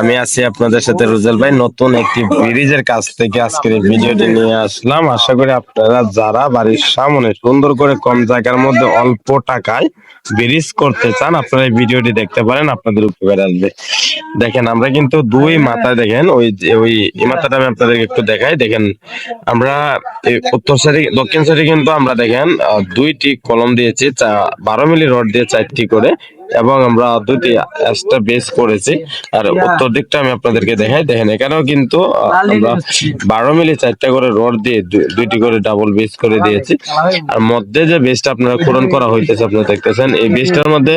আমি আছি আপনাদের সাথে রুজেল ভাই, নতুন একটি ব্রিজের কাছ থেকে আজকের ভিডিওটি নিয়ে আসলাম। আশা করি আপনারা যারা বাড়ির সামনে সুন্দর করে কম জায়গার মধ্যে অল্প টাকায় ব্রিজ করতে চান, আপনারা এই ভিডিওটি দেখতে পারেন, আপনাদের উপকার আসবে। দেখেন, আমরা কিন্তু দুই মাথায় দেখেন, ওই যে, ওই মাথাটা আমি আপনাদেরকে একটু দেখাই। দেখেন, আমরা উত্তর সাইডে, দক্ষিণ সাইডে কিন্তু আমরা দেখেন দুইটি কলম দিয়েছি বারো মিলি রড দিয়ে চারটি করে এবং আমরা দুটি একটা বেস করেছি। আর উত্তর দিকটা আমি আপনাদেরকে দেখাই। দেখেন এখানেও কিন্তু আমরা বারো মিলি চারটা করে রড দিয়ে দুইটি করে ডাবল বেস করে দিয়েছি। আর মধ্যে যে বেসটা আপনারা পূরণ করা হইতেছে আপনারা দেখতেছেন এই বেসটার মধ্যে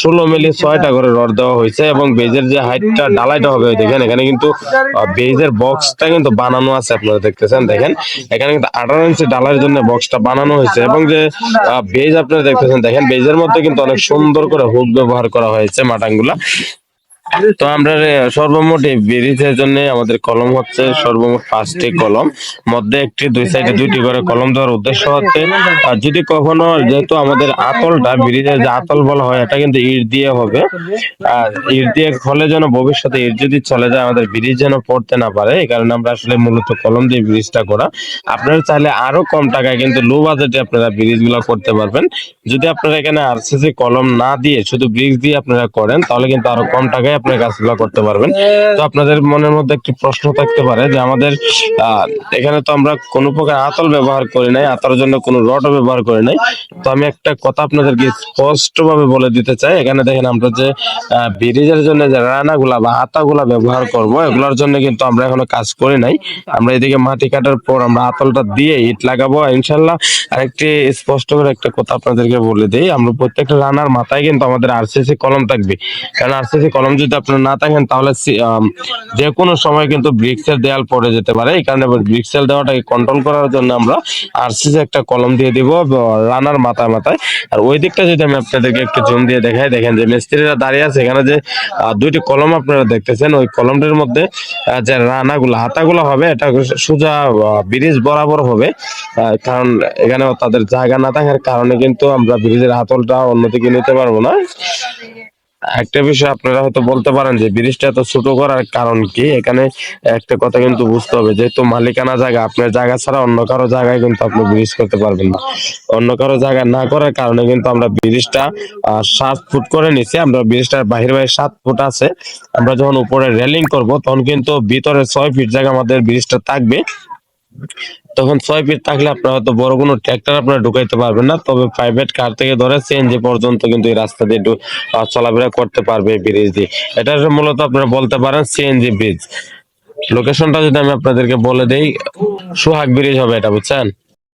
ষোলো মিলি ছয়টা করে রড দেওয়া হয়েছে এবং বেজের যে হাইটটা ডালাইটা হবে দেখেন, এখানে কিন্তু বেজের বক্সটা কিন্তু বানানো আছে, আপনারা দেখতেছেন, দেখেন। এখানে কিন্তু আঠারো ইঞ্চি ডালার জন্য বক্সটা বানানো হয়েছে এবং যে বেজ আপনারা দেখতেছেন, দেখেন, বেজের মধ্যে কিন্তু অনেক সুন্দর করে হুক ব্যবহার করা হয়েছে মাটাঙ্গুলা। তো আমরা সর্বমোট এই ব্রিজের জন্য আমাদের কলম হচ্ছে সর্বমোট পাঁচটি কলম। মধ্যে একটি, দুই সাইডে দুইটি করে কলম দেওয়ার উদ্দেশ্য হচ্ছে যদি কখনো যেহেতু আমাদের আতলটা, ব্রিজের যে আতল বলা হয়, এটা কিন্তু ইট দিয়ে হবে। আর ইট দিয়ে হলে যেন ভবিষ্যতে ইট যদি চলে যায়, আমাদের ব্রিজ যেন পড়তে না পারে, এই কারণে আমরা আসলে মূলত কলম দিয়ে ব্রিজটা করা। আপনারা চাইলে আরও কম টাকায় কিন্তু লো বাজেটে আপনারা ব্রিজগুলা করতে পারবেন। যদি আপনারা এখানে আরসিসি কলম না দিয়ে শুধু ব্রিজ দিয়ে আপনারা করেন, তাহলে কিন্তু আরও কম টাকায় আপনারা কাজগুলো করতে পারবেন। তো আপনাদের মনের মধ্যে একটি প্রশ্ন থাকতে পারে যে আমাদের এখানে তো আমরা কোনো প্রকার আতল ব্যবহার করি নাই, আতার জন্য কোনো রডও ব্যবহার করি নাই। তো আমি একটা কথা আপনাদেরকে স্পষ্ট ভাবে বলে দিতে চাই। এখানে দেখেন আমরা যে ব্রিজের জন্য যে রানাগুলা বা হাতাগুলা ব্যবহার করব, এগুলোর জন্য কিন্তু আমরা এখনও কাজ করি নাই। আমরা এদিকে মাটি কাটার পর আমরা আতলটা দিয়ে ইট লাগাবো। ইনশাল্লাহ আরেকটি স্পষ্ট করে একটা কথা আপনাদেরকে বলে দিই। আমরা প্রত্যেকটা রানার মাথায় কিন্তু আমাদের আরসিসি কলম থাকবে। কারণ আরসিসি কলম যদি আপনার না থাকেন, তাহলে যে কোনো সময় কিন্তু ব্রিক্সের দেয়াল পড়ে যেতে পারে। এই কারণে ব্রিক্সের দেওয়াটাকে কন্ট্রোল করার জন্য আমরা আরসিসি একটা কলম দিয়ে দিব রানার মাথায় মাথায়। আর ওই দিকটা যদি আমি আপনাদেরকে একটু জুম দিয়ে দেখাই, দেখেন যে মিস্ত্রিরা দাঁড়িয়ে আছে। এখানে যে দুইটি কলম আপনারা দেখতেছেন, ওই কলমটির মধ্যে যে রানাগুলো, হাতাগুলো হবে, এটা সোজা ব্রিজ বরাবর হবে। কারণ এখানে তাদের জায়গা না থাকার কারণে কিন্তু আমরা ব্রিজের হাতলটা অন্যদিকে নিতে পারব না। একটা বিষয় আপনারা হয়তো বলতে পারেন যে ব্রিজটা এত ছোট করার কারণ কি? এখানে একটা কথা কিন্তু বুঝতে হবে, যেহেতু মালিকানা জায়গা, আপনার জায়গা ছাড়া অন্য কারও জায়গায় কিন্তু আপনি ব্রিজ করতে পারবেন না। অন্য কারও জায়গা না করার কারণে কিন্তু আমরা ব্রিজটা সাত ফুট করে নিছি, আমরা ব্রিজটার বাহির বাহির সাত ফুট আছে। আমরা যখন উপরে রেলিং করব, তখন কিন্তু ভিতরে ছয় ফিট জায়গা আমাদের ব্রিজটা থাকবে। তখন ছয় ফিট থাকলে আপনার হয়তো বড় কোনো ট্র্যাক্টর আপনার ঢুকাইতে পারবেন না। তবে প্রাইভেট কার থেকে ধরে সিএনজি পর্যন্ত কিন্তু এই রাস্তা দিয়ে চলাফেরা করতে পারবে এই ব্রিজ দিয়ে। এটা মূলত আপনারা বলতে পারেন সিএনজি ব্রিজ লোকেশনটা যদি আমি আপনাদেরকে বলে দেই, সোহাগ ব্রিজ হবে এটা, বুঝছেন?